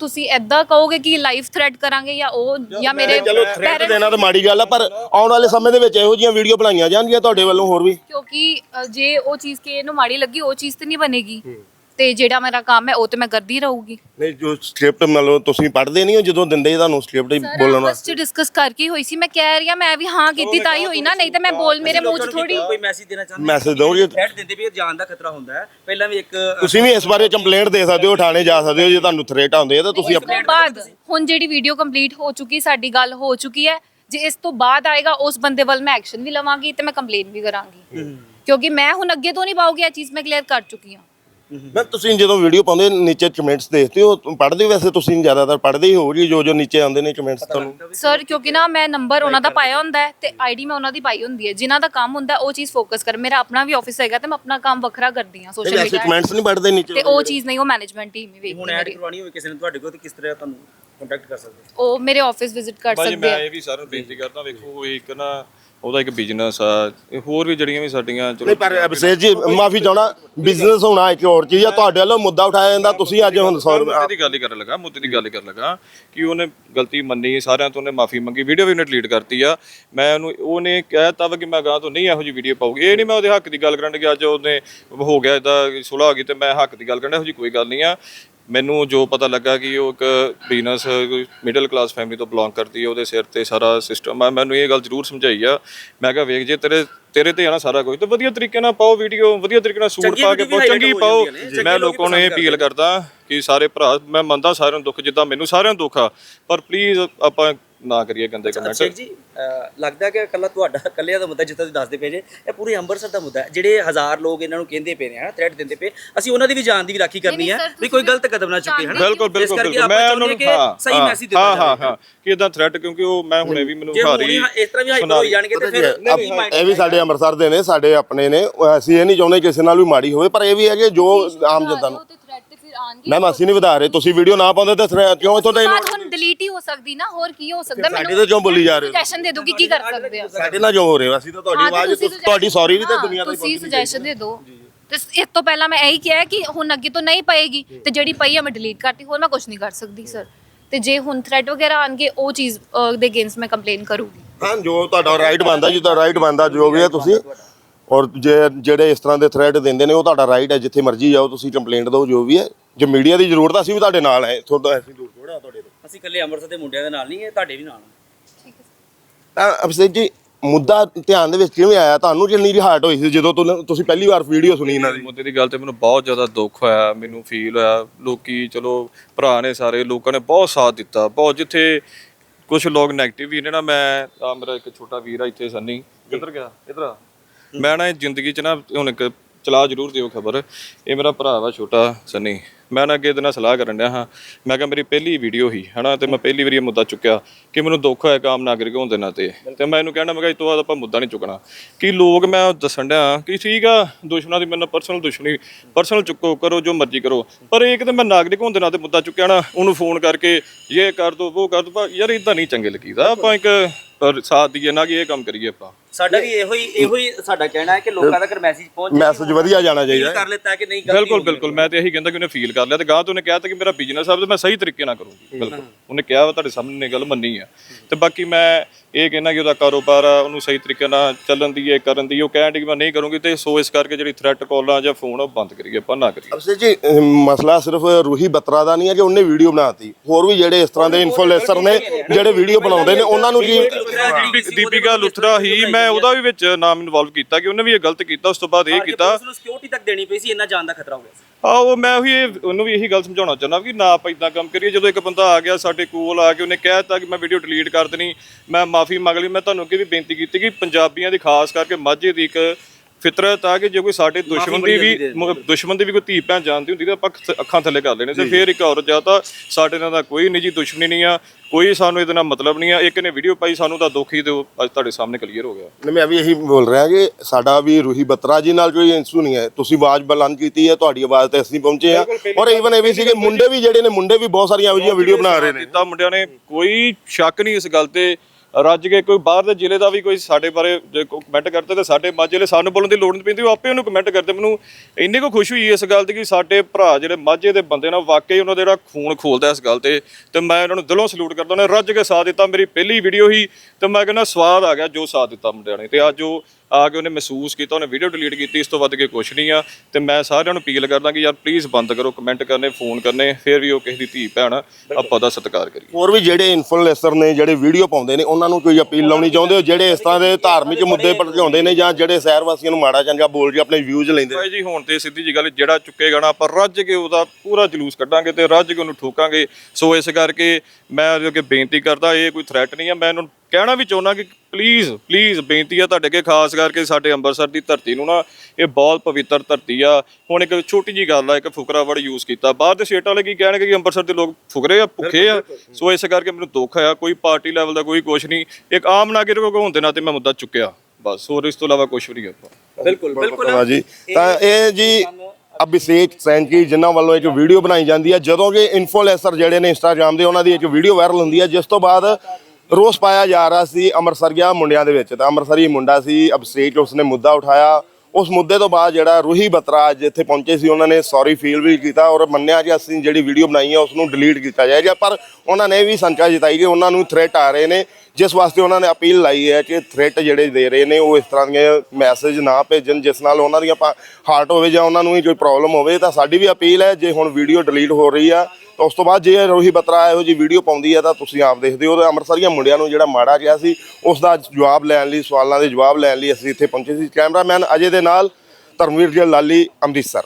ਤੁਸੀਂ ਐਦਾਂ ਕਹੋਗੇ ਕਿ ਲਾਈਫ ਥ੍ਰੈਟ ਕਰਾਂਗੇ ਜਾਂ ਉਹ ਜਾਂ ਮੇਰੇ ਚਲੋ ਥ੍ਰੈਟ ਦੇਣਾ ਤਾਂ ਮਾੜੀ ਗੱਲ ਆ ਪਰ ਆਉਣ ਵਾਲੇ ਸਮੇਂ ਦੇ ਵਿੱਚ ਇਹੋ ਜਿਹੀਆਂ ਵੀਡੀਓ ਬਣਾਈਆਂ ਜਾਣਗੀਆਂ ਤੁਹਾਡੇ ਵੱਲੋਂ ਹੋਰ ਵੀ। ਕਿਉਂਕਿ ਜੇ ਉਹ ਚੀਜ਼ ਕਿ ਇਹਨੂੰ ਮਾੜੀ ਲੱਗੀ ਉਹ ਚੀਜ਼ ਤੇ ਨਹੀਂ ਬਣੇਗੀ। ਤੇ ਜਿਹੜਾ ਮੇਰਾ ਕੰਮ ਹੈ ਉਹ ਤੇ ਮੈਂ ਕਰਦੀ ਰਹੂਗੀ। ਨਹੀਂ ਜੋ ਸਕ੍ਰਿਪਟ ਮਤਲਬ ਤੁਸੀਂ ਪੜ੍ਹਦੇ ਨਹੀਂ ਹੋ ਜਦੋਂ ਦਿੰਦੇ ਤੁਹਾਨੂੰ ਸਕ੍ਰਿਪਟ ਬੋਲਣ ਬਸ ਵਾਸਤੇ? ਚ ਡਿਸਕਸ ਕਰਕੇ ਹੋਈ ਸੀ। ਮੈਂ ਕਹਿ ਰਹੀ ਹਾਂ ਮੈਂ ਵੀ ਹਾਂ ਕੀਤੀ ਤਾਂ ਹੀ ਹੋਈ ਨਾ ਨਹੀਂ ਤਾਂ ਮੈਂ ਬੋਲ ਮੇਰੇ ਮੂੰਹ ਚ ਥੋੜੀ ਕੋਈ ਮੈਸੇਜ ਦੇਣਾ ਚਾਹੁੰਦੇ? ਮੈਸੇਜ ਦਿਓ ਜੀ। ਥ੍ਰੈਟ ਦਿੰਦੇ ਵੀ ਜਾਨ ਦਾ ਖਤਰਾ ਹੁੰਦਾ ਹੈ। ਪਹਿਲਾਂ ਵੀ ਇੱਕ ਤੁਸੀਂ ਵੀ ਇਸ ਬਾਰੇ ਕੰਪਲੇਂਟ ਦੇ ਸਕਦੇ ਹੋ ਥਾਣੇ ਜਾ ਸਕਦੇ ਹੋ ਜੇ ਤੁਹਾਨੂੰ ਥ੍ਰੇਟ ਆਉਂਦੇ ਆ ਤਾਂ ਤੁਸੀਂ ਇਸ ਤੋਂ ਬਾਅਦ ਹੁਣ ਜਿਹੜੀ ਵੀਡੀਓ ਕੰਪਲੀਟ ਹੋ ਚੁੱਕੀ ਸਾਡੀ ਗੱਲ ਹੋ ਚੁੱਕੀ ਹੈ ਜੇ ਇਸ ਤੋਂ ਬਾਅਦ ਆਏਗਾ ਉਸ ਬੰਦੇ ਵੱਲ ਮੈਂ ਐਕਸ਼ਨ ਵੀ ਲਵਾਂਗੀ ਤੇ ਮੈਂ ਕੰਪਲੇਨ ਵੀ ਕਰਾਂਗੀ। ਕਿਉਂਕਿ ਮੈਂ ਹੁਣ ਅੱਗੇ ਤੋਂ ਨਹੀਂ ਪਾਉਗੀ ਇਹ ਚੀਜ਼ ਮੈਂ ਕਲੀਅਰ ਕਰ ਚੁੱਕੀ ਹਾਂ। ਮੈਂ ਤੁਸੀਂ ਜਦੋਂ ਵੀਡੀਓ ਪਾਉਂਦੇ ਨੀਚੇ ਕਮੈਂਟਸ ਦੇਖਦੇ ਹੋ ਪੜ੍ਹਦੇ ਹੋ ਵੈਸੇ ਤੁਸੀਂ ਜ਼ਿਆਦਾਤਰ? ਪੜ੍ਹਦੇ ਹੀ ਹੋ ਜੀ ਜੋ ਜੋ ਨੀਚੇ ਆਉਂਦੇ ਨੇ ਕਮੈਂਟਸ ਤੁਹਾਨੂੰ? ਸਰ ਕਿਉਂਕਿ ਨਾ ਮੈਂ ਨੰਬਰ ਉਹਨਾਂ ਦਾ ਪਾਇਆ ਹੁੰਦਾ ਹੈ ਤੇ ਆਈਡੀ ਮੈਂ ਉਹਨਾਂ ਦੀ ਪਾਈ ਹੁੰਦੀ ਹੈ। ਜਿਨ੍ਹਾਂ ਦਾ ਕੰਮ ਹੁੰਦਾ ਉਹ ਚੀਜ਼ ਫੋਕਸ ਕਰ। ਮੇਰਾ ਆਪਣਾ ਵੀ ਆਫਿਸ ਹੈਗਾ ਤੇ ਮੈਂ ਆਪਣਾ ਕੰਮ ਵੱਖਰਾ ਕਰਦੀ ਹਾਂ ਸੋਸ਼ਲ ਵੈਸੇ ਮੀਡੀਆ ਕਮੈਂਟਸ ਨਹੀਂ ਪੜ੍ਹਦੇ ਨੀਚੇ ਤੇ ਉਹ ਚੀਜ਼ ਨਹੀਂ ਉਹ ਮੈਨੇਜਮੈਂਟ ਟੀਮ ਹੀ ਵੇਖਦੀ ਹੁਣ ਐਡ ਮੇਰੀ। ਕਰਵਾਉਣੀ ਹੋਵੇ ਕਿਸੇ ਨੇ ਤੁਹਾਡੇ ਕੋਲ ਤੇ ਕਿਸ ਤਰ੍ਹਾਂ ਤੁਹਾਨੂੰ ਕੰਟੈਕਟ ਕਰ ਸਕਦੇ? ਉਹ ਮੇਰੇ ਆਫਿਸ ਵਿਜ਼ਿਟ ਕਰ ਭਾਜੀ ਸਕਦੇ ਮੈਂ ਆ ਇਹ ਵੀ ਸਾਰਿਆਂ ਨੂੰ ਬੇਨਤੀ ਕਰਦਾ ਵੇਖੋ ਇਹ ਇੱਕ ਨਾ ਉਹਦਾ ਇੱਕ ਬਿਜ਼ਨਸ ਆ ਇਹ ਹੋਰ ਵੀ ਜਿਹੜੀਆਂ ਵੀ ਸਾਡੀਆਂ ਚਲੋ ਨਹੀਂ ਪਰ ਅਭਿਸ਼ੇਕ ਜੀ ਮਾਫੀ ਚਾਹਣਾ ਬਿਜ਼ਨਸ ਹੋਣਾ ਇੱਕ ਹੋਰ ਚੀਜ਼ ਆ ਤੁਹਾਡੇ ਵੱਲੋਂ ਮੁੱਦਾ ਉਠਾਇਆ ਜਾਂਦਾ ਤੁਸੀਂ ਅੱਜ ਹੁਣ 100 ਮੁੱਦੇ ਦੀ ਗੱਲ ਹੀ ਕਰਨ ਲੱਗਾ ਮੁੱਦੇ ਦੀ ਗੱਲ ਹੀ ਕਰਨ ਲੱਗਾ ਕਿ ਉਹਨੇ ਗਲਤੀ ਮੰਨੀ ਸਾਰਿਆਂ ਤੋਂ ਉਹਨੇ ਮਾਫੀ ਮੰਗੀ ਵੀਡੀਓ ਵੀ ਉਹਨੇ ਡਿਲੀਟ ਕਰਤੀ ਆ। ਮੈਂ ਉਹਨੂੰ ਉਹਨੇ ਕਹਿਤਾ ਵਾ ਕਿ ਮੈਂ ਗਾਂ ਤੋਂ ਨਹੀਂ ਇਹੋ ਜਿਹੀ ਵੀਡੀਓ ਪਾਉਗੀ ਇਹ ਨਹੀਂ ਮੈਂ ਉਹਦੇ ਹੱਕ ਦੀ ਗੱਲ ਕਰਨ ਕਿ ਅੱਜ ਉਹਨੇ ਹੋ ਗਿਆ ਇਦਾਂ ਸੁਲਾਹ ਹੋ ਗਈ ਤੇ ਮੈਂ ਹੱਕ ਦੀ ਗੱਲ ਕਰਨ ਇਹੋ ਜਿਹੀ ਕੋਈ ਗੱਲ ਨਹੀਂ ਆ। ਮੈਨੂੰ ਜੋ ਪਤਾ ਲੱਗਾ ਕਿ ਉਹ ਇੱਕ ਬਿਜ਼ਨਸ ਮਿਡਲ ਕਲਾਸ ਫੈਮਿਲੀ ਤੋਂ ਬਿਲੋਂਗ ਕਰਦੀ ਹੈ ਉਹਦੇ ਸਿਰ ਤੇ ਸਾਰਾ ਸਿਸਟਮ ਆ। ਮੈਨੂੰ ਇਹ ਗੱਲ ਜ਼ਰੂਰ ਸਮਝਾਈ ਆ। ਮੈਂ ਕਿਹਾ ਵੇਖ ਜੇ ਤੇਰੇ ਤੇਰੇ ਤੇ ਆ ਨਾ ਸਾਰਾ ਕੁਝ ਤੇ ਵਧੀਆ ਤਰੀਕੇ ਨਾਲ ਪਾਓ ਵੀਡੀਓ ਵਧੀਆ ਤਰੀਕੇ ਨਾਲ ਸੂਟ ਪਾ ਕੇ ਪਾਓ ਚੰਗੀ ਪਾਓ। ਮੈਂ ਲੋਕ ਨੂੰ ਇਹ ਅਪੀਲ ਕਰਦਾ ਕਿ ਸਾਰੇ ਭਰਾ ਮੈਂ ਮੰਨਦਾ ਸਾਰਿਆਂ ਨੂੰ ਦੁੱਖ ਜਿੱਦਾਂ ਮੈਨੂੰ ਸਾਰਿਆਂ ਨੂੰ ਦੁੱਖ ਆ ਪਰ ਪਲੀਜ਼ ਆਪਾਂ ਨਾ ਕਰੀਏ ਗੰਦੇ ਕਮੈਂਟ ਜੀ ਲੱਗਦਾ ਕਿ ਇਕੱਲਾ ਤੁਹਾਡਾ ਇਕੱਲਿਆਂ ਦਾ ਮੁੱਦਾ ਜਿੱਦਾਂ ਤੁਸੀਂ ਦੱਸਦੇ ਪਏ ਜੇ ਇਹ ਪੂਰੇ ਅੰਮ੍ਰਿਤਸਰ ਦਾ ਮੁੱਦਾ ਹੈ। ਜਿਹੜੇ ਹਜ਼ਾਰ ਲੋਕ ਇਹਨਾਂ ਨੂੰ ਕਹਿੰਦੇ ਪਏ ਨੇ ਹਨਾ ਥ੍ਰੈਟ ਦਿੰਦੇ ਪਏ ਅਸੀਂ ਉਹਨਾਂ ਦੀ ਵੀ ਜਾਨ ਦੀ ਵੀ ਰਾਖੀ ਕਰਨੀ ਹੈ ਵੀ ਕੋਈ ਗਲਤ ਕਦਮ ਨਾ ਚੁੱਕੇ ਹਨਾ? ਬਿਲਕੁਲ ਬਿਲਕੁਲ ਮੈਂ ਉਹਨਾਂ ਨੂੰ ਸਹੀ ਮੈਸੇਜ ਦਿੱਤਾ ਹਾਂ ਹਾਂ ਹਾਂ ਕਿ ਇਦਾਂ ਥ੍ਰੈਟ ਕਿਉਂਕਿ ਉਹ ਮੈਂ ਹੁਣੇ ਵੀ ਮੈਨੂੰ ਜੇ ਹਾਰੀ ਹੋਣੀ ਇਸ ਤਰ੍ਹਾਂ ਵੀ ਹਾਈਪਰ ਹੋਈ ਜਾਣਗੇ ਤੇ ਫਿਰ ਇਹ ਵੀ ਸਾਡੇ ਅੰਮ੍ਰਿਤਸਰ ਦੇ ਨੇ ਸਾਡੇ ਆਪਣੇ ਨੇ ਅਸੀਂ ਇਹ ਨਹੀਂ ਚਾਹੁੰਦੇ ਕਿਸੇ ਨਾਲ ਵੀ ਮਾੜੀ ਹੋਵੇ ਪਰ ਇਹ ਵੀ ਹੈ ਕਿ ਜੋ ਆਮ ਜਨਤਾ ਨੂੰ ਆਣਗੇ ਮੈਮ ਅਸੀਂ ਨਹੀਂ ਵਧਾ ਰਹੇ। ਤੁਸੀਂ ਵੀਡੀਓ ਨਾ ਪਾਉਂਦੇ ਤਾਂ ਥ੍ਰੈ- ਕਿਉਂ? ਇੱਥੋਂ ਦਾ ਬਾਤ ਹੁਣ ਡਿਲੀਟ ਹੀ ਹੋ ਸਕਦੀ ਨਾ ਹੋਰ ਕੀ ਹੋ ਸਕਦਾ? ਸਾਡੇ ਤੋਂ ਕਿਉਂ ਬੋਲੀ ਜਾ ਰਹੇ ਹੋ? ਸੁਜੈਸ਼ਨ ਦੇ ਦੋ ਕਿ ਕੀ ਕਰ ਸਕਦੇ ਆ। ਸਾਡੇ ਨਾਲ ਕਿਉਂ ਹੋ ਰਹੇ ਹੋ? ਅਸੀਂ ਤਾਂ ਤੁਹਾਡੀ ਤੇ ਆਵਾਜ਼ ਤੁਸੀਂ ਤੁਹਾਡੀ ਸੌਰੀ ਵੀ ਤਾਂ ਦੁਨੀਆ ਤੱਕ ਤੁਸੀਂ ਸੁਜੈਸ਼ਨ ਦੇ ਦਿਓ। ਤੇ ਇਸ ਤੋਂ ਪਹਿਲਾਂ ਮੈਂ ਇਹੀ ਕਿਹਾ ਕਿ ਹੁਣ ਅੱਗੇ ਤੋਂ ਨਹੀਂ ਪਏਗੀ ਤੇ ਜਿਹੜੀ ਪਈ ਆ ਮੈਂ ਡਿਲੀਟ ਕਰਤੀ ਹੋਰ ਮੈਂ ਕੁਝ ਨਹੀਂ ਕਰ ਸਕਦੀ ਸਰ ਤੇ ਜੇ ਹੁਣ ਥ੍ਰੈਟ ਵਗੈਰਾ ਆਣਗੇ ਉਹ ਚੀਜ਼ ਦੇ ਅਗੇਂਸਟ ਮੈਂ ਕੰਪਲੇਨ ਕਰੂੰਗੀ। ਹਾਂ ਜੋ ਤੁਹਾਡਾ ਰਾਈਟ ਬਣਦਾ ਜੀ ਤੁਹਾਡਾ ਰਾਈਟ ਬਣਦਾ ਜੋ ਵੀ ਹੈ ਤੁਸੀਂ। ਔਰ ਜੇ ਜਿਹੜੇ ਇਸ ਤਰ੍ਹਾਂ ਦੇ ਥ੍ਰੈਟ ਦਿੰਦੇ ਨੇ ਉਹ ਤੁਹਾਡਾ ਰਾਈਟ ਹੈ ਜਿੱਥੇ ਮਰਜ਼ੀ ਜਾਓ ਤੁਸੀਂ ਕੰਪਲੇਂਟ ਦਿਓ ਜੋ ਵੀ ਹੈ। ਜੇ ਮੀਡੀਆ ਦੀ ਜ਼ਰੂਰਤ ਆ, ਅਸੀਂ ਵੀ ਤੁਹਾਡੇ ਨਾਲ ਹੈ। ਤੁਹਾਡਾ ਅਸੀਂ ਦੂਰ ਥੋੜਾ ਤੁਹਾਡੇ ਤੋਂ। ਅਸੀਂ ਇਕੱਲੇ ਅੰਮ੍ਰਿਤਸਰ ਦੇ ਮੁੰਡਿਆਂ ਦੇ ਨਾਲ ਨਹੀਂ ਇਹ ਤੁਹਾਡੇ ਵੀ ਨਾਲ ਆ। ਤਾਂ ਅਭਿਸ਼ੇਕ ਜੀ ਮੁੱਦਾ ਧਿਆਨ ਦੇ ਵਿੱਚ ਕਿਵੇਂ ਆਇਆ? ਤੁਹਾਨੂੰ ਕਿੰਨੀ ਦੀ ਹਾਰਟ ਹੋਈ ਸੀ ਜਦੋਂ ਤੁਹਾਨੂੰ- ਤੁਸੀਂ ਪਹਿਲੀ ਵਾਰ ਵੀਡੀਓ ਸੁਣੀ ਇਹਨਾਂ ਦੀ। ਮੁੱਦੇ ਦੀ ਗੱਲ ਤੇ ਮੈਨੂੰ ਬਹੁਤ ਜ਼ਿਆਦਾ ਦੁੱਖ ਹੋਇਆ ਮੈਨੂੰ ਫੀਲ ਹੋਇਆ। ਲੋਕੀ ਚਲੋ ਭਰਾ ਨੇ ਸਾਰੇ ਲੋਕਾਂ ਨੇ ਬਹੁਤ ਸਾਥ ਦਿੱਤਾ। ਬਹੁਤ ਜਿੱਥੇ ਕੁਝ ਲੋਕ 네ਗੇਟਿਵ ਵੀ ਨੇ ਨਾ ਮੈਂ ਆ ਮੇਰਾ ਇੱਕ ਛੋਟਾ ਵੀਰ ਆ ਇੱਥੇ ਸੰਨੀ ਕਿੱਧਰ ਗਿਆ? ਇਧਰ ਆ। ਮੈਂ ਨਾ ਇਹ ਜ਼ਿੰਦਗੀ 'ਚ ਨਾ ਹੁਣ ਇੱਕ ਚਲਾ ਜ਼ਰੂਰ ਦਿਓ ਖਬਰ। ਇਹ ਮੇਰਾ ਭਰਾ ਵਾ ਛੋਟਾ ਸੰਨੀ ਮੈਂ ਨਾ ਅੱਗੇ ਇਹਦੇ ਨਾਲ ਸਲਾਹ ਕਰਨ ਡਿਆ ਹਾਂ। ਮੈਂ ਕਿਹਾ ਮੇਰੀ ਪਹਿਲੀ ਵੀਡੀਓ ਹੀ ਹਨਾ, ਤੇ ਮੈਂ ਪਹਿਲੀ ਵਾਰੀ ਇਹ ਮੁੱਦਾ ਚੁੱਕਿਆ ਕਿ ਮੈਨੂੰ ਦੁੱਖ ਹੋਇਆ ਕਾਮ ਨਾਗਰਿਕ ਹੋਣ ਦੇ ਨਾਤੇ। ਤੇ ਮੈਂ ਇਹਨੂੰ ਕਹਿਣਾ, ਮੈਂ ਕਿਹਾ ਇਸ ਤੋਂ ਬਾਅਦ ਆਪਾਂ ਮੁੱਦਾ ਨਹੀਂ ਚੁੱਕਣਾ। ਕਿ ਲੋਕ, ਮੈਂ ਦੱਸਣ ਡਿਆ ਕਿ ਠੀਕ ਆ, ਦੁਸ਼ਮਣਾਂ ਦੀ ਮੇਰੇ ਨਾਲ ਪਰਸਨਲ ਦੁਸ਼ਮਣੀ ਪਰਸਨਲ ਚੁੱਕੋ, ਕਰੋ ਜੋ ਮਰਜ਼ੀ ਕਰੋ। ਪਰ ਇਹ ਕਿਤੇ ਮੈਂ ਨਾਗਰਿਕ ਹੋਣ ਦੇ ਨਾਤੇ ਮੁੱਦਾ ਚੁੱਕਿਆ ਨਾ, ਉਹਨੂੰ ਫੋਨ ਕਰਕੇ ਇਹ ਕਰ ਦੋ, ਉਹ ਕਰ ਦੋ ਯਾਰ ਇਦਾਂ ਨਹੀਂ ਚੰਗੇ ਲੱਗੀਦਾ। ਆਪਾਂ ਇੱਕ ਪਰ ਸਾਥ ਦਈਏ ਨਾ ਕਿ ਇਹ ਕੰਮ ਕਰੀਏ ਆਪਾਂ। ਸਾਡਾ ਵੀ ਇਹੋ ਹੀ ਇਹੋ ਹੀ ਸਾਡਾ ਕਹਿਣਾ ਹੈ ਕਿ ਲੋਕਾਂ ਤੱਕ ਮੈਸੇਜ ਪਹੁੰਚ ਮੈਸੇਜ ਵਧੀਆ ਜਾਣਾ ਚਾਹੀਦਾ। ਕਰ ਲੈਤਾ ਕਿ ਨਹੀਂ ਗਲਤੀ ਬਿਲਕੁਲ। ਬਿਲਕੁਲ ਮੈਂ ਤੇ ਇਹੀ ਕਹਿੰਦਾ ਕਿ ਉਹਨੇ ਫੀਲ ਕਰ ਲਿਆ ਤੇ ਗਾਂ ਤੋਂ ਉਹਨੇ ਕਿਹਾ ਤਾਂ ਕਿ ਮੇਰਾ ਬਿਜ਼ਨਸ ਆ ਤੇ ਮੈਂ ਸਹੀ ਤਰੀਕੇ ਨਾਲ ਕਰੂੰਗੀ। ਬਿਲਕੁਲ। ਉਹਨੇ ਕਿਹਾ ਵਾ ਤੁਹਾਡੇ ਸਾਹਮਣੇ ਨੇ ਗੱਲ ਮੰਨੀ ਆ। ਤੇ ਬਾਕੀ ਮੈਂ ਇਹ ਕਹਿੰਦਾ ਕਿ ਉਹਦਾ ਕਾਰੋਬਾਰ ਆ ਉਹਨੂੰ ਸਹੀ ਤਰੀਕੇ ਨਾਲ ਚੱਲਣ ਦੀ ਹੈ ਕਰਨ ਦੀ ਉਹ ਕਹਿਣ ਦੀ ਮੈਂ ਨਹੀਂ ਕਰੂੰਗੀ ਤੇ ਸੋ ਇਸ ਕਰਕੇ ਜਿਹੜੀ ਥ੍ਰੈਟ ਕਾਲਾਂ ਜਾਂ ਫੋਨ ਉਹ ਬੰਦ ਕਰੀਏ ਆਪਾਂ ਨਾ ਕਰੀਏ। ਅਭਿਸ਼ੇਕ ਜੀ ਮਸਲਾ ਸਿਰਫ ਰੂਹੀ ਬੱਤਰਾ ਦਾ ਨਹੀਂ ਹੈ ਕਿ ਉਹਨੇ ਵੀਡੀਓ ਬਣਾਤੀ। ਹੋਰ ਵੀ ਜਿਹੜੇ ਇਸ ਤਰ੍ਹਾਂ ਦੇ ਇਨਫਲੂਐਂਸਰ ਨੇ ਜਿਹੜੇ ਵੀਡੀਓ ਬਣਾਉਂਦੇ ਨੇ ਉਹਨਾਂ ਨੂੰ ਦੀਪਿ- ਦੀਪਿਕਾ ਲੁਥਰਾ ਹੀ ਮੈਂ ਉਹਦਾ ਵੀ ਵਿੱਚ ਨਾਮ ਇਨਵੋਲਵ ਕੀਤਾ ਕਿ ਉਹਨੇ ਵੀ ਇਹ ਗਲਤ ਕੀਤਾ ਉਸ ਤੋਂ ਬਾਅਦ ਇਹ ਕੀਤਾ। ਨੂੰ ਸਿਕਿਉਰਿਟੀ ਤੱਕ ਦੇਣੀ ਪਈ ਸੀ ਇੰਨਾ ਜਾਨ ਦਾ ਖਤਰਾ ਹੋ ਗਿਆ ਆ ਉਹ ਮੈਂ ਉਹੀ ਉਹਨੂੰ ਵੀ ਇਹੀ ਗੱਲ ਸਮਝਾਉਣਾ ਚਾਹੁੰਦਾ ਕਿ ਨਾ ਆਪਾਂ ਇਦਾਂ ਕੰਮ ਕਰੀਏ ਜਦੋਂ ਇੱਕ ਬੰਦਾ ਆ ਗਿਆ ਸਾਡੇ ਕੋਲ ਆ ਕੇ ਉਹਨੇ ਕਹਿ ਦਿੱਤਾ ਕਿ ਮੈਂ ਵੀਡੀਓ ਡਿਲੀਟ ਕਰ ਦੇਣੀ ਮੈਂ ਮਾਫੀ ਮੰਗ ਲਈ। ਮੈਂ ਤੁਹਾਨੂੰ ਅੱਗੇ ਵੀ ਬੇਨਤੀ ਕੀਤੀ ਕਿ ਪੰਜਾਬੀਆਂ ਦੀ ਖਾਸ ਕਰਕੇ ਮਾਝੇ ਦੀ ਇੱਕ ਫਿਤਰਤ ਆ ਕਿ ਜੇ ਕੋਈ ਸਾਡੇ ਦੁਸ਼ਮਣ ਦੀ ਵੀ ਦੁਸ਼ਮਣ ਦੀ ਵੀ ਕੋਈ ਧੀ ਭੈਣ ਜਾਣਦੀ ਹੁੰਦੀ ਤਾਂ ਆਪਾਂ ਅੱਖ- ਥੱਲੇ ਕਰ ਲੈਣੇ ਤੇ ਫਿਰ ਇੱਕ ਔਰਤ ਜਾਂ ਤਾਂ ਸਾਡੇ ਨਾਲ ਦਾ ਕੋਈ ਨਿੱਜੀ ਦੁਸ਼ਮਣੀ ਨਹੀਂ ਆ ਕੋਈ ਸਾਨੂੰ ਇਹਦੇ ਨਾਲ ਮਤਲਬ ਨਹੀਂ ਆ। ਇੱਕ ਨੇ ਵੀਡੀਓ ਪਾਈ ਸਾਨੂੰ ਤਾਂ ਦੁੱਖ ਹੀ ਤੇ ਉਹ ਅੱਜ ਤੁਹਾਡੇ ਸਾਹਮਣੇ ਕਲੀਅਰ ਹੋ ਗਿਆ। ਮੈਂ ਵੀ ਇਹੀ ਬੋਲ ਰਿਹਾ ਕਿ ਸਾਡਾ ਵੀ ਰੂਹੀ ਬੱਤਰਾ ਜੀ ਨਾਲ ਕੋਈ ਇਸ਼ੂ ਨਹੀਂ ਹੈ। ਤੁਸੀਂ ਆਵਾਜ਼ ਬੁਲੰਦ ਕੀਤੀ ਹੈ ਤੁਹਾਡੀ ਆਵਾਜ਼ ਤੇ ਅਸੀਂ ਪਹੁੰਚੇ ਆ ਔਰ ਇਵਨ ਇਹ ਵੀ ਸੀ ਕਿ ਮੁੰਡੇ ਵੀ ਜਿਹੜੇ ਨੇ ਮੁੰਡੇ ਵੀ ਬਹੁਤ ਸਾਰੀਆਂ ਇਹੋ ਜਿਹੀਆਂ ਵੀਡੀਓ ਬਣਾ ਰਹੇ ਨੇ। ਦਿੱਤਾ ਮੁੰਡਿਆਂ ਨੇ ਕੋਈ ਸ਼ੱਕ ਨਹੀਂ ਇਸ ਗੱਲ ਤੇ। ਰੱਜ ਕੇ ਕੋਈ ਬਾਹਰ ਦੇ ਜ਼ਿਲ੍ਹੇ ਦਾ ਵੀ ਕੋਈ ਸਾਡੇ ਬਾਰੇ ਜੇ ਕੋਈ ਕਮੈਂਟ ਕਰਦੇ ਤਾਂ ਸਾਡੇ ਮਾਝੇ ਵਾਲੇ ਸਾਨੂੰ ਬੋਲਣ ਦੀ ਲੋੜ ਨਹੀਂ ਪੈਂਦੀ, ਉਹ ਆਪੇ ਉਹਨੂੰ ਕਮੈਂਟ ਕਰਦੇ। ਮੈਨੂੰ ਇੰਨੀ ਕੋ ਖੁਸ਼ੀ ਹੋਈ ਇਸ ਗੱਲ ਦੀ ਕਿ ਸਾਡੇ ਭਰਾ ਜਿਹੜੇ ਮਾਝੇ ਦੇ ਬੰਦੇ ਨਾਲ ਵਾਕਈ ਉਹਨਾਂ ਦਾ ਜਿਹੜਾ ਖੂਨ ਖੋਲਦਾ ਇਸ ਗੱਲ ਤੇ ਤੇ ਮੈਂ ਉਹਨਾਂ ਨੂੰ ਦਿਲੋਂ ਸਲੂਟ ਕਰਦਾ, ਉਹਨੇ ਰੱਜ ਕੇ ਸਾਥ ਦਿੱਤਾ। ਮੇਰੀ ਪਹਿਲੀ ਵੀਡੀਓ ਹੀ ਤੇ ਮੈਂ ਕਹਿੰਦਾ ਸਵਾਦ ਆ ਗਿਆ ਜੋ ਸਾਥ ਦਿੱਤਾ ਮੁੰਡਿਆਂ ਨੇ ਤੇ ਅੱਜ ਉਹ ਆ ਕੇ ਉਹਨੇ ਮਹਿਸੂਸ ਕੀਤਾ ਉਹਨੇ ਵੀਡੀਓ ਡਿਲੀਟ ਕੀਤੀ ਇਸ ਤੋਂ ਵੱਧ ਕੇ ਕੁਝ ਨਹੀਂ ਆ। ਤੇ ਮੈਂ ਸਾਰਿਆਂ ਨੂੰ ਅਪੀਲ ਕਰਦਾ ਕਿ ਯਾਰ ਪਲੀਜ਼ ਬੰਦ ਕਰੋ ਕਮੈਂਟ ਕਰਨੇ ਫੋਨ ਕਰਨੇ ਫਿਰ ਵੀ ਉਹ ਕਿਸੇ ਦੀ ਧੀ ਭੈਣ ਆ, ਆਪਾਂ ਉਹਦਾ ਸਤਿਕਾਰ ਕਰੀਏ। ਹੋਰ ਵੀ ਜਿਹੜੇ ਇਨਫਲੂਐਂਸਰ ਨੇ ਜਿਹੜੇ ਵੀਡੀਓ ਪਾਉਂਦੇ ਨੇ ਉਹਨਾਂ ਨੂੰ ਕੋਈ ਅਪੀਲ ਲਾਉਣੀ ਚਾਹੁੰਦੇ ਹੋ? ਜਿਹੜੇ ਇਸ ਤਰ੍ਹਾਂ ਦੇ ਧਾਰਮਿਕ ਮੁੱਦੇ ਭੜਕਾਉਂਦੇ ਨੇ ਜਾਂ ਜਿਹੜੇ ਸ਼ਹਿਰ ਵਾਸੀਆਂ ਨੂੰ ਮਾੜਾ ਚੰਗਾ ਬੋਲ ਕੇ ਆਪਣੇ ਵਿਊਜ਼ ਲੈਂਦੇ ਨੇ? ਭਾਈ ਜੀ ਹੁਣ ਤੇ ਸਿੱਧੀ ਜੀ ਗੱਲ ਜਿਹੜਾ ਚੁੱਕੇਗਾ ਨਾ ਆਪਾਂ ਰੱਜ ਕੇ ਉਹਦਾ ਪੂਰਾ ਜਲੂਸ ਕੱਢਾਂਗੇ ਤੇ ਰੱਜ ਕੇ ਉਹਨੂੰ ਠੋਕਾਂਗੇ। ਸੋ ਇਸ ਕਰਕੇ ਮੈਂ ਅੱਗੇ ਬੇਨਤੀ ਕਰਦਾ ਇਹ ਕੋਈ ਥ੍ਰੈਟ ਨਹੀਂ ਆ ਮੈਂ ਇਹਨੂੰ ਕਹਿਣਾ ਵੀ ਚਾਹੁੰਦਾ ਕਿ ਪਲੀਜ਼ ਪਲੀਜ਼ ਬੇਨਤੀ ਆ ਤੁਹਾਡੇ ਅੱਗੇ ਖਾਸ ਕਰਕੇ ਸਾਡੇ ਅੰਮ੍ਰਿਤਸਰ ਦੀ ਧਰਤੀ ਨੂੰ ਨਾ ਇਹ ਬਹੁਤ ਪਵਿੱਤਰ ਧਰਤੀ ਆ। ਹੁਣ ਇੱਕ ਛੋਟੀ ਜੀ ਗੱਲ ਆ ਇੱਕ ਫੁਕਰਾ ਵਰਡ ਯੂਜ਼ ਕੀਤਾ। ਬਾਹਰ ਦੇ ਸਟੇਟ ਵਾਲੇ ਕੀ ਕਹਿਣਗੇ ਕਿ ਅੰਮ੍ਰਿਤਸਰ ਦੇ ਲੋਕ ਫੁਕਰੇ ਆ ਭੁੱਖੇ ਆ? ਸੋ ਇਸ ਕਰਕੇ ਮੈਨੂੰ ਦੁੱਖ ਆ ਕੋਈ ਪਾਰਟੀ ਲੈਵਲ ਦਾ ਕੋਈ ਕੁਝ ਨਹੀਂ। ਇੱਕ ਆਮ ਨਾਗਰਿਕ ਹੋਣ ਦੇ ਨਾਤੇ ਮੈਂ ਮੁੱਦਾ ਚੁੱਕਿਆ। ਬਸ ਹੋਰ ਇਸ ਤੋਂ ਇਲਾਵਾ ਕੁਝ ਵੀ ਨਹੀਂ ਆਪਾਂ। ਬਿਲਕੁਲ ਬਿਲਕੁਲ। ਹਾਂ ਜੀ। ਤਾਂ ਇਹ ਜੀ ਅਭਿਸ਼ੇਕ ਸੈਂਚੀ ਜਿਨ੍ਹਾਂ ਵੱਲੋਂ ਇੱਕ ਵੀਡੀਓ ਬਣਾਈ ਜਾਂਦੀ ਹੈ ਜਦੋਂ ਕਿ ਇਨਫਲੂਐਂਸਰ ਜਿਹੜੇ ਨੇ ਇੰਸਟਾਗ੍ਰam ਦੇ ਉਹਨਾਂ ਦੀ ਇੱਕ ਵੀਡੀਓ ਵਾਇਰਲ ਹੁੰਦੀ ਹੈ ਜਿਸ ਤੋਂ ਬਾਅਦ ਰੋਸ ਪਾਇਆ ਜਾ ਰਿਹਾ ਸੀ ਅੰਮ੍ਰਿਤਸਰ ਗਿਆ ਮੁੰਡਿਆਂ ਦੇ ਵਿੱਚ। ਤਾਂ ਅੰਮ੍ਰਿਤਸਰੀ ਮੁੰਡਾ ਸੀ, ਅਭਿਸ਼ੇਕ ਉਸਨੇ ਮੁੱਦਾ ਉਠਾਇਆ। ਉਸ ਮੁੱਦੇ ਤੋਂ ਬਾਅਦ ਜਿਹੜਾ ਰੂਹੀ ਬਤਰਾ ਅੱਜ ਇੱਥੇ ਪਹੁੰਚੇ ਸੀ, ਉਹਨਾਂ ਨੇ ਸੌਰੀ ਫੀਲ ਵੀ ਕੀਤਾ ਔਰ ਮੰਨਿਆ ਕਿ ਅਸੀਂ ਜਿਹੜੀ ਵੀਡੀਓ ਬਣਾਈ ਹੈ ਉਸ ਨੂੰ ਡਿਲੀਟ ਕੀਤਾ ਜਾਏਗਾ ਪਰ ਉਹਨਾਂ ਨੇ ਵੀ ਸੰਚਾ ਜਤਾਈ ਕਿ ਉਹਨਾਂ ਨੂੰ ਥ੍ਰੈਟ ਆ ਰਹੇ ਨੇ, ਜਿਸ ਵਾਸਤੇ ਉਹਨਾਂ ਨੇ ਅਪੀਲ ਲਾਈ ਹੈ ਕਿ ਥ੍ਰੈਟ ਜਿਹੜੇ ਦੇ ਰਹੇ ਨੇ, ਉਹ ਇਸ ਤਰ੍ਹਾਂ ਦੇ ਮੈਸੇਜ ਨਾ ਭੇਜਣ, ਜਿਸ ਨਾਲ ਉਹਨਾਂ ਦੀਆਂ ਹਾਰਟ ਹੋਵੇ ਜਾਂ ਉਹਨਾਂ ਨੂੰ ਹੀ ਕੋਈ ਪ੍ਰੋਬਲਮ ਹੋਵੇ, ਤਾਂ ਸਾਡੀ ਵੀ ਅਪੀਲ ਹੈ, ਜੇ ਹੁਣ ਵੀਡੀਓ ਡਿਲੀਟ ਹੋ ਰਹੀ ਆ ਤਾਂ ਉਸ ਤੋਂ ਬਾਅਦ ਜੇ ਰੋਹੀ ਬਤਰਾ ਇਹੋ ਜੀ ਵੀਡੀਓ ਪਾਉਂਦੀ ਹੈ ਤਾਂ ਤੁਸੀਂ ਆਪ ਦੇਖਦੇ ਹੋ ਤੇ ਅੰਮ੍ਰਿਤਸਰੀਆਂ ਮੁੰਡਿਆਂ ਨੂੰ ਜਿਹੜਾ ਮਾੜਾ ਗਿਆ ਸੀ, ਉਸ ਦਾ ਜਵਾਬ ਲੈਣ ਲਈ, ਸਵਾਲਾਂ ਦੇ ਜਵਾਬ ਲੈਣ ਲਈ ਅਸੀਂ ਇੱਥੇ ਪਹੁੰਚੇ ਸੀ। ਕੈਮਰਾਮੈਨ ਅਜੇ ਦੇ ਨਾਲ ਧਰਮਵੀਰ ਜੀ, ਲਾਲੀ ਅੰਮ੍ਰਿਤਸਰ।